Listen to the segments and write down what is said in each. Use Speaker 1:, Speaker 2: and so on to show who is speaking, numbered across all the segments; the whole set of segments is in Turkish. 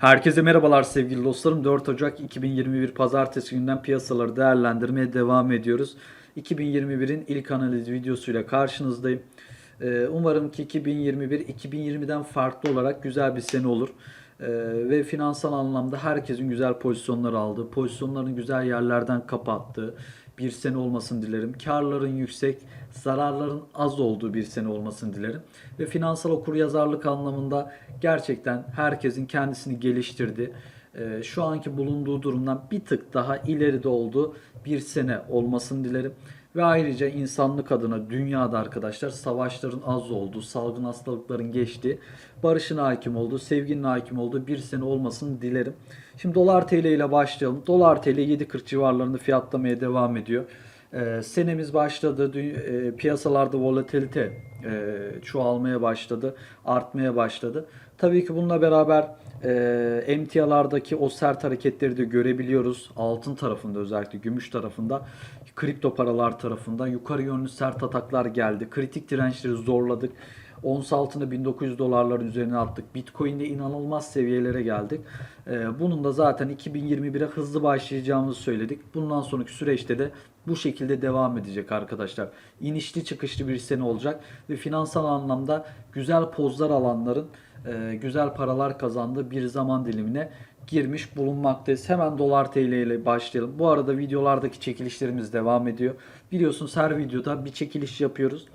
Speaker 1: Herkese merhabalar sevgili dostlarım. 4 Ocak 2021 Pazartesi günden piyasaları değerlendirmeye devam ediyoruz. 2021'in ilk analiz videosuyla karşınızdayım. Ee, Umarım ki 2021 2020'den farklı olarak güzel bir sene olur. Ee, Ve finansal anlamda herkesin güzel pozisyonlar aldığı, pozisyonların güzel yerlerden kapattığı bir sene olmasını dilerim. Karların yüksek, zararların az olduğu bir sene olmasını dilerim. Ve finansal okuryazarlık anlamında gerçekten herkesin kendisini geliştirdiği, e, şu anki bulunduğu durumdan bir tık daha ileride olduğu bir sene olmasını dilerim. Ve ayrıca insanlık adına dünyada arkadaşlar savaşların az olduğu, salgın hastalıkların geçtiği, barışın hakim olduğu, sevginin hakim olduğu bir sene olmasını dilerim. Şimdi dolar TL ile başlayalım. Dolar TL 7.40 civarlarında fiyatlamaya devam ediyor. Ee, senemiz başladı. Dü- e, piyasalarda volatilite e, çoğalmaya başladı, artmaya başladı. Tabii ki bununla beraber e, emtialardaki o sert hareketleri de görebiliyoruz. Altın tarafında özellikle gümüş tarafında, kripto paralar tarafında yukarı yönlü sert ataklar geldi. Kritik dirençleri zorladık. Ons altında 1900 dolarların üzerine attık. Bitcoin'de inanılmaz seviyelere geldik. Ee, bunun da zaten 2021'e hızlı başlayacağımızı söyledik. Bundan sonraki süreçte de bu şekilde devam edecek arkadaşlar. İnişli çıkışlı bir sene olacak ve finansal anlamda güzel pozlar alanların e, güzel paralar kazandığı bir zaman dilimine girmiş bulunmaktayız. Hemen dolar TL ile başlayalım. Bu arada videolardaki çekilişlerimiz devam ediyor. Biliyorsunuz her videoda bir çekiliş yapıyoruz.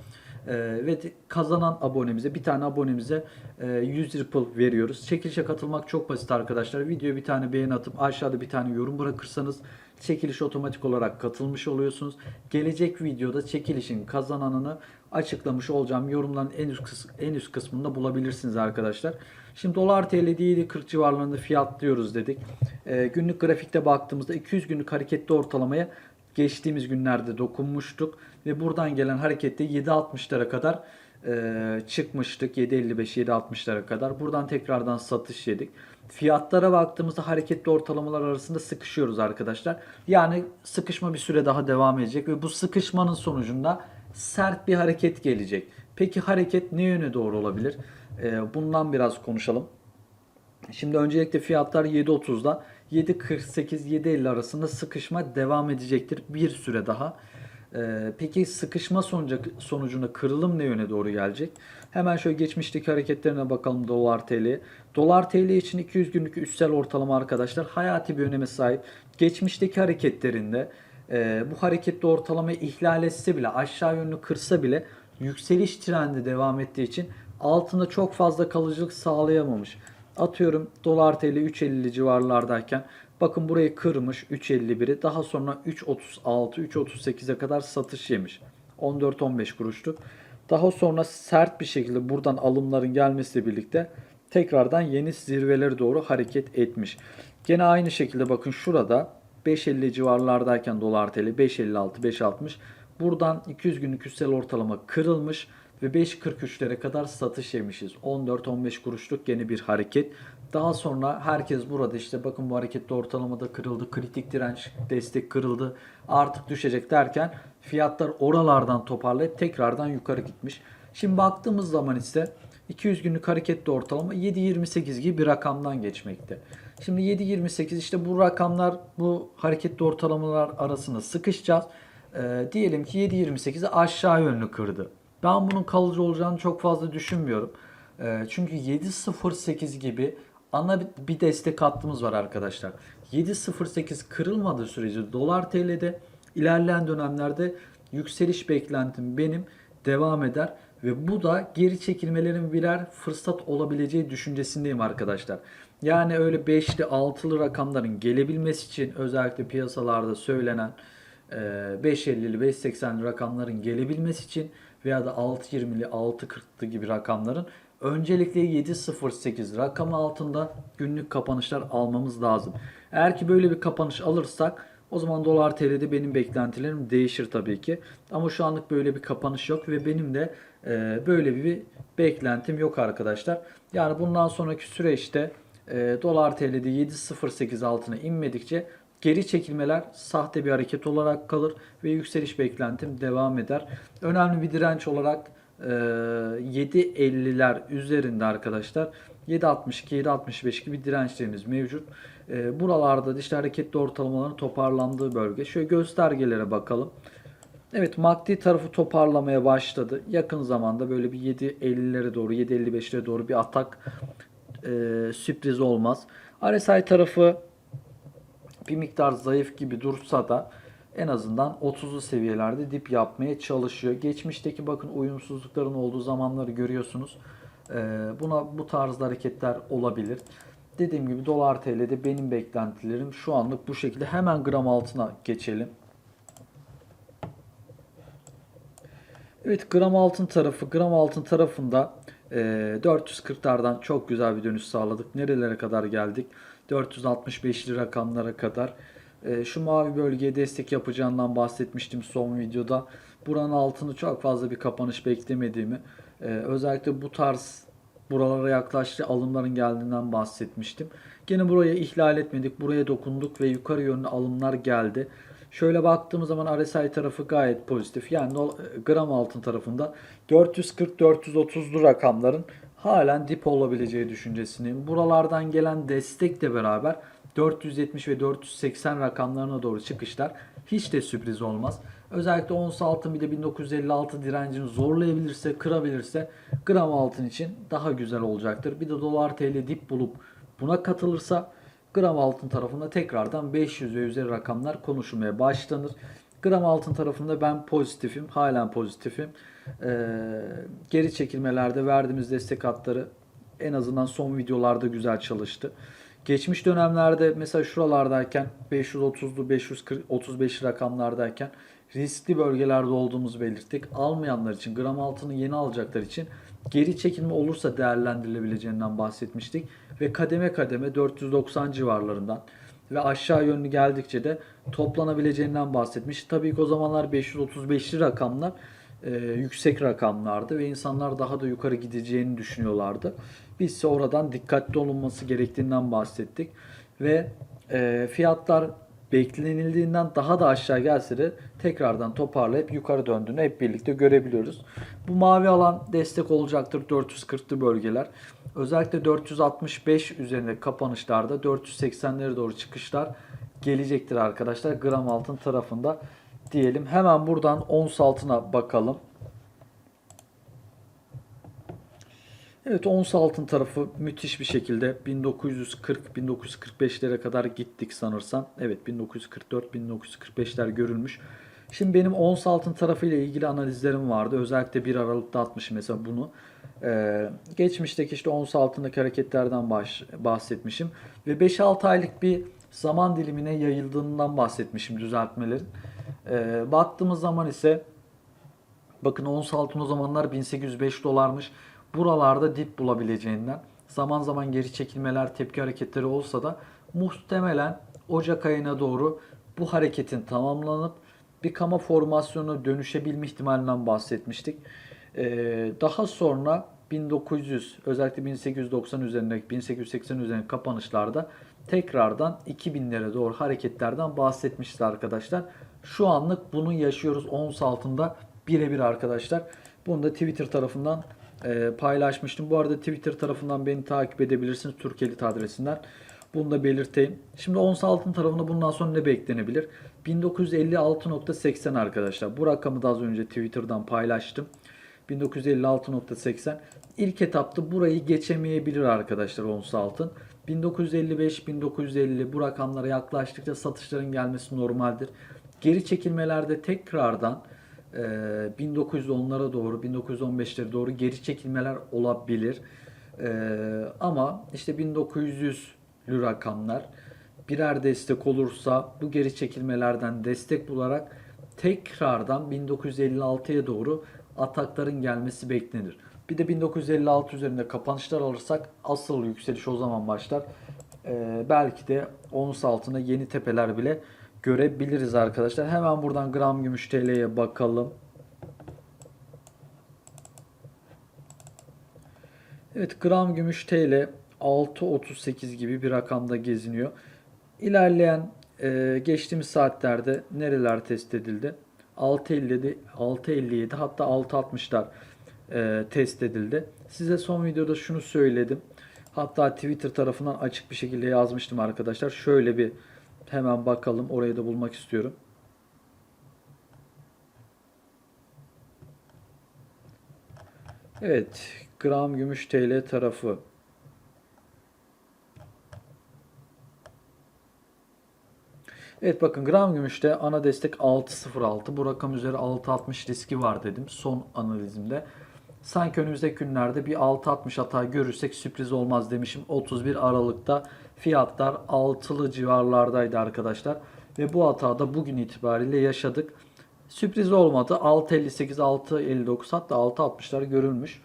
Speaker 1: Ee, ve kazanan abonemize bir tane abonemize e, 100 Ripple veriyoruz. Çekilişe katılmak çok basit arkadaşlar. Videoya bir tane beğeni atıp aşağıda bir tane yorum bırakırsanız çekiliş otomatik olarak katılmış oluyorsunuz. Gelecek videoda çekilişin kazananını açıklamış olacağım. Yorumların en üst, kıs- en üst kısmında bulabilirsiniz arkadaşlar. Şimdi dolar TL değil 40 civarlarında fiyatlıyoruz dedik. Ee, günlük grafikte baktığımızda 200 günlük hareketli ortalamaya geçtiğimiz günlerde dokunmuştuk ve buradan gelen harekette 7.60'lara kadar e, çıkmıştık 7.55-7.60'lara kadar. Buradan tekrardan satış yedik. Fiyatlara baktığımızda hareketli ortalamalar arasında sıkışıyoruz arkadaşlar. Yani sıkışma bir süre daha devam edecek ve bu sıkışmanın sonucunda sert bir hareket gelecek. Peki hareket ne yöne doğru olabilir? E, bundan biraz konuşalım. Şimdi öncelikle fiyatlar 7.30'da 7.48-7.50 arasında sıkışma devam edecektir bir süre daha. Ee, peki sıkışma sonucu, sonucunda kırılım ne yöne doğru gelecek? Hemen şöyle geçmişteki hareketlerine bakalım dolar TL. Dolar TL için 200 günlük üstel ortalama arkadaşlar hayati bir öneme sahip. Geçmişteki hareketlerinde e, bu hareketli ortalamayı ihlal etse bile aşağı yönlü kırsa bile yükseliş trendi devam ettiği için altında çok fazla kalıcılık sağlayamamış. Atıyorum dolar TL 3.50 civarlardayken bakın burayı kırmış 3.51'i daha sonra 3.36 3.38'e kadar satış yemiş. 14-15 kuruşluk. Daha sonra sert bir şekilde buradan alımların gelmesiyle birlikte tekrardan yeni zirvelere doğru hareket etmiş. Gene aynı şekilde bakın şurada 5.50 civarlardayken dolar TL 5.56 5.60 buradan 200 günlük üstel ortalama kırılmış ve 5.43'lere kadar satış yemişiz. 14-15 kuruşluk yeni bir hareket. Daha sonra herkes burada işte bakın bu hareketli ortalamada kırıldı. Kritik direnç destek kırıldı. Artık düşecek derken fiyatlar oralardan toparlayıp tekrardan yukarı gitmiş. Şimdi baktığımız zaman ise 200 günlük hareketli ortalama 7.28 gibi bir rakamdan geçmekte. Şimdi 7.28 işte bu rakamlar bu hareketli ortalamalar arasında sıkışacağız. Ee, diyelim ki 7.28'i aşağı yönlü kırdı. Ben bunun kalıcı olacağını çok fazla düşünmüyorum. Ee, çünkü 7.08 gibi ana bir- destek hattımız var arkadaşlar. 7.08 kırılmadığı sürece dolar TL'de ilerleyen dönemlerde yükseliş beklentim benim devam eder ve bu da geri çekilmelerin birer fırsat olabileceği düşüncesindeyim arkadaşlar. Yani öyle 5'li 6'lı rakamların gelebilmesi için özellikle piyasalarda söylenen e, 5.50'li 5.80'li rakamların gelebilmesi için veya da 6.20'li 6.40'lı gibi rakamların öncelikle 7.08 rakam altında günlük kapanışlar almamız lazım. Eğer ki böyle bir kapanış alırsak o zaman dolar TL'de benim beklentilerim değişir tabii ki. Ama şu anlık böyle bir kapanış yok ve benim de e, böyle bir beklentim yok arkadaşlar. Yani bundan sonraki süreçte e, dolar TL'de 7.08 altına inmedikçe geri çekilmeler sahte bir hareket olarak kalır ve yükseliş beklentim devam eder. Önemli bir direnç olarak e, 7.50'ler üzerinde arkadaşlar 7.62, 7.65 gibi dirençlerimiz mevcut. E, buralarda işte hareketli ortalamaların toparlandığı bölge. Şöyle göstergelere bakalım. Evet MACD tarafı toparlamaya başladı. Yakın zamanda böyle bir 7.50'lere doğru 7.55'lere doğru bir atak e, sürpriz olmaz. RSI tarafı bir miktar zayıf gibi dursa da en azından 30'lu seviyelerde dip yapmaya çalışıyor. Geçmişteki bakın uyumsuzlukların olduğu zamanları görüyorsunuz. Ee, buna bu tarzda hareketler olabilir. Dediğim gibi dolar TL'de benim beklentilerim şu anlık bu şekilde. Hemen gram altına geçelim. Evet gram altın tarafı gram altın tarafında e, 440'lardan çok güzel bir dönüş sağladık. Nerelere kadar geldik? 465'li rakamlara kadar. E, şu mavi bölgeye destek yapacağından bahsetmiştim son videoda. Buranın altını çok fazla bir kapanış beklemediğimi, e, özellikle bu tarz buralara yaklaştı alımların geldiğinden bahsetmiştim. Gene buraya ihlal etmedik. Buraya dokunduk ve yukarı yönlü alımlar geldi. Şöyle baktığımız zaman RSI tarafı gayet pozitif. Yani no- gram altın tarafında 440-430'lu rakamların halen dip olabileceği düşüncesindeyim. Buralardan gelen destekle beraber 470 ve 480 rakamlarına doğru çıkışlar hiç de sürpriz olmaz. Özellikle ons altın bir de 1956 direncini zorlayabilirse, kırabilirse gram altın için daha güzel olacaktır. Bir de dolar TL dip bulup buna katılırsa gram altın tarafında tekrardan 500 ve üzeri rakamlar konuşulmaya başlanır. Gram altın tarafında ben pozitifim, halen pozitifim. Ee, geri çekilmelerde verdiğimiz destek hatları en azından son videolarda güzel çalıştı. Geçmiş dönemlerde mesela şuralardayken 530'lu 535 rakamlardayken riskli bölgelerde olduğumuzu belirttik. Almayanlar için gram altını yeni alacaklar için geri çekilme olursa değerlendirilebileceğinden bahsetmiştik. Ve kademe kademe 490 civarlarından ve aşağı yönlü geldikçe de toplanabileceğinden bahsetmiş. Tabii ki o zamanlar 535'li rakamlar e, yüksek rakamlardı ve insanlar daha da yukarı gideceğini düşünüyorlardı. Biz ise oradan dikkatli olunması gerektiğinden bahsettik ve e, fiyatlar beklenildiğinden daha da aşağı gelse de tekrardan toparlayıp yukarı döndüğünü hep birlikte görebiliyoruz. Bu mavi alan destek olacaktır 440'lı bölgeler. Özellikle 465 üzerinde kapanışlarda 480'lere doğru çıkışlar gelecektir arkadaşlar. Gram altın tarafında diyelim. Hemen buradan ons altına bakalım. Evet ons altın tarafı müthiş bir şekilde 1940-1945'lere kadar gittik sanırsam. Evet 1944-1945'ler görülmüş. Şimdi benim ons altın tarafı ile ilgili analizlerim vardı. Özellikle 1 Aralık'ta atmışım mesela bunu. Ee, geçmişteki işte ons altındaki hareketlerden baş, bahsetmişim. Ve 5-6 aylık bir zaman dilimine yayıldığından bahsetmişim düzeltmelerin. Ee, baktığımız zaman ise bakın ons altın o zamanlar 1805 dolarmış. Buralarda dip bulabileceğinden zaman zaman geri çekilmeler, tepki hareketleri olsa da muhtemelen Ocak ayına doğru bu hareketin tamamlanıp bir kama formasyonuna dönüşebilme ihtimalinden bahsetmiştik. Ee, daha sonra 1900 özellikle 1890 üzerindeki 1880 üzerindeki kapanışlarda tekrardan 2000'lere doğru hareketlerden bahsetmişiz arkadaşlar. Şu anlık bunu yaşıyoruz ons altında birebir arkadaşlar. Bunu da Twitter tarafından e, paylaşmıştım. Bu arada Twitter tarafından beni takip edebilirsiniz Türkelit adresinden. Bunu da belirteyim. Şimdi ons altın tarafında bundan sonra ne beklenebilir? 1956.80 arkadaşlar. Bu rakamı da az önce Twitter'dan paylaştım. 1956.80. İlk etapta burayı geçemeyebilir arkadaşlar ons altın. 1955-1950 bu rakamlara yaklaştıkça satışların gelmesi normaldir. Geri çekilmelerde tekrardan e, 1910'lara doğru, 1915'lere doğru geri çekilmeler olabilir. E, ama işte 1900'lü rakamlar birer destek olursa bu geri çekilmelerden destek bularak tekrardan 1956'ya doğru atakların gelmesi beklenir. Bir de 1956 üzerinde kapanışlar alırsak asıl yükseliş o zaman başlar. Ee, belki de ons altına yeni tepeler bile görebiliriz arkadaşlar. Hemen buradan gram gümüş TL'ye bakalım. Evet gram gümüş TL 6.38 gibi bir rakamda geziniyor. İlerleyen e, geçtiğimiz saatlerde nereler test edildi? 6.57, 6.57 hatta 6.60'lar e, test edildi. Size son videoda şunu söyledim. Hatta Twitter tarafından açık bir şekilde yazmıştım arkadaşlar. Şöyle bir hemen bakalım. Orayı da bulmak istiyorum. Evet. Gram gümüş TL tarafı. Evet bakın gram gümüşte ana destek 6.06. Bu rakam üzeri 6.60 riski var dedim son analizimde. Sanki önümüzdeki günlerde bir 6.60 hata görürsek sürpriz olmaz demişim. 31 Aralık'ta fiyatlar 6'lı civarlardaydı arkadaşlar. Ve bu hatada bugün itibariyle yaşadık. Sürpriz olmadı. 6.58, 6.59 hatta 6.60'lar görülmüş.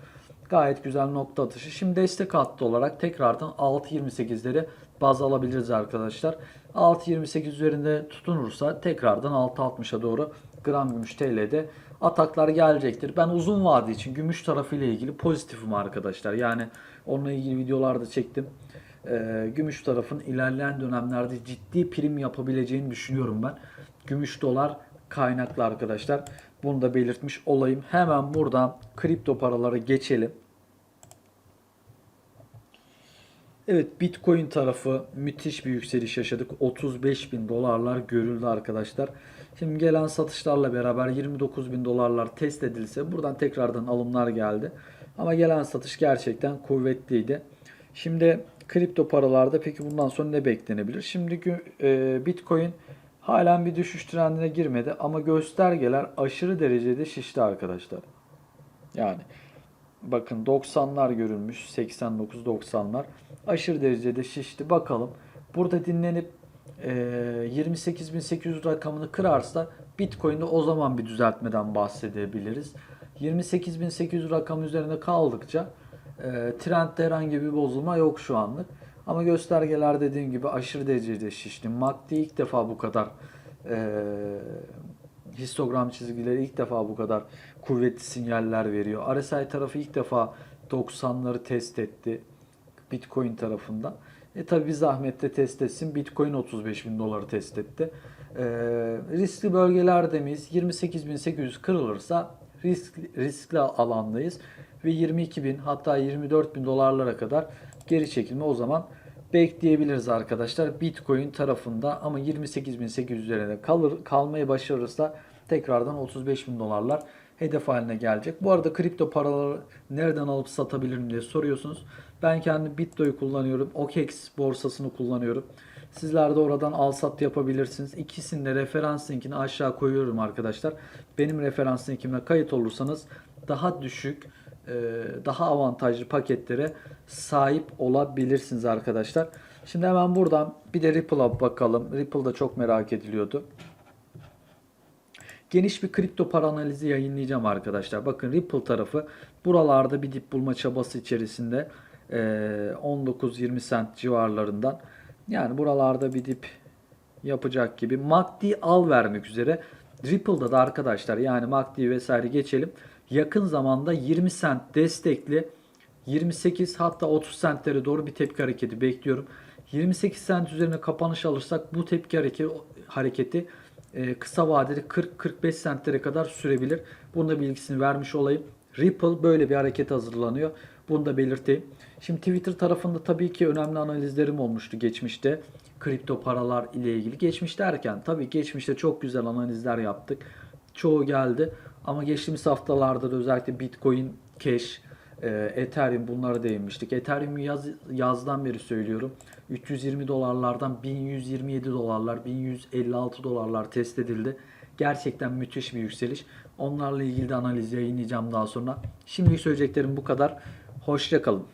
Speaker 1: Gayet güzel nokta atışı. Şimdi destek hattı olarak tekrardan 6.28'leri baz alabiliriz arkadaşlar. 6.28 üzerinde tutunursa tekrardan 6.60'a doğru gram gümüş TL'de ataklar gelecektir. Ben uzun vade için gümüş tarafıyla ilgili pozitifim arkadaşlar. Yani onunla ilgili videolarda çektim. Ee, gümüş tarafın ilerleyen dönemlerde ciddi prim yapabileceğini düşünüyorum ben. Gümüş dolar kaynaklı arkadaşlar. Bunu da belirtmiş olayım. Hemen buradan kripto paralara geçelim. Evet Bitcoin tarafı müthiş bir yükseliş yaşadık. 35 bin dolarlar görüldü arkadaşlar. Şimdi gelen satışlarla beraber 29 bin dolarlar test edilse buradan tekrardan alımlar geldi. Ama gelen satış gerçekten kuvvetliydi. Şimdi kripto paralarda peki bundan sonra ne beklenebilir? Şimdi e, Bitcoin halen bir düşüş trendine girmedi ama göstergeler aşırı derecede şişti arkadaşlar. Yani bakın 90'lar görülmüş 89-90'lar aşırı derecede şişti. Bakalım burada dinlenip e, 28.800 rakamını kırarsa Bitcoin'de o zaman bir düzeltmeden bahsedebiliriz. 28.800 rakam üzerinde kaldıkça e, trendde herhangi bir bozulma yok şu anlık. Ama göstergeler dediğim gibi aşırı derecede şişti. MACD ilk defa bu kadar e, histogram çizgileri ilk defa bu kadar kuvvetli sinyaller veriyor. RSI tarafı ilk defa 90'ları test etti Bitcoin tarafında. E tabi bir zahmetle test etsin. Bitcoin 35 bin doları test etti. E, riskli bölgelerde miyiz? 28.800 kırılırsa risk, riskli alandayız. Ve 22 bin hatta 24 bin dolarlara kadar geri çekilme o zaman bekleyebiliriz arkadaşlar. Bitcoin tarafında ama 28.800 üzerinde kalır, kalmayı başarırsa tekrardan 35 bin dolarlar hedef haline gelecek. Bu arada kripto paraları nereden alıp satabilirim diye soruyorsunuz. Ben kendi Bitdo'yu kullanıyorum. OKEX borsasını kullanıyorum. Sizler de oradan al sat yapabilirsiniz. İkisinin de referans linkini aşağı koyuyorum arkadaşlar. Benim referans linkimle kayıt olursanız daha düşük daha avantajlı paketlere sahip olabilirsiniz arkadaşlar. Şimdi hemen buradan bir de Ripple'a bakalım. Ripple da çok merak ediliyordu. Geniş bir kripto para analizi yayınlayacağım arkadaşlar. Bakın Ripple tarafı buralarda bir dip bulma çabası içerisinde 19-20 sent civarlarından. Yani buralarda bir dip yapacak gibi. MACD al vermek üzere. Ripple'da da arkadaşlar yani MACD vesaire geçelim yakın zamanda 20 sent destekli 28 hatta 30 sentlere doğru bir tepki hareketi bekliyorum. 28 sent üzerine kapanış alırsak bu tepki hareketi, hareketi kısa vadeli 40-45 sentlere kadar sürebilir. Bunun da bilgisini vermiş olayım. Ripple böyle bir hareket hazırlanıyor. Bunu da belirteyim. Şimdi Twitter tarafında tabii ki önemli analizlerim olmuştu geçmişte. Kripto paralar ile ilgili. Geçmiş derken tabii geçmişte çok güzel analizler yaptık. Çoğu geldi. Ama geçtiğimiz haftalarda da özellikle Bitcoin, Cash, e, Ethereum bunlara değinmiştik. Ethereum yaz, yazdan beri söylüyorum. 320 dolarlardan 1127 dolarlar, 1156 dolarlar test edildi. Gerçekten müthiş bir yükseliş. Onlarla ilgili de analiz yayınlayacağım daha sonra. Şimdilik söyleyeceklerim bu kadar. Hoşçakalın.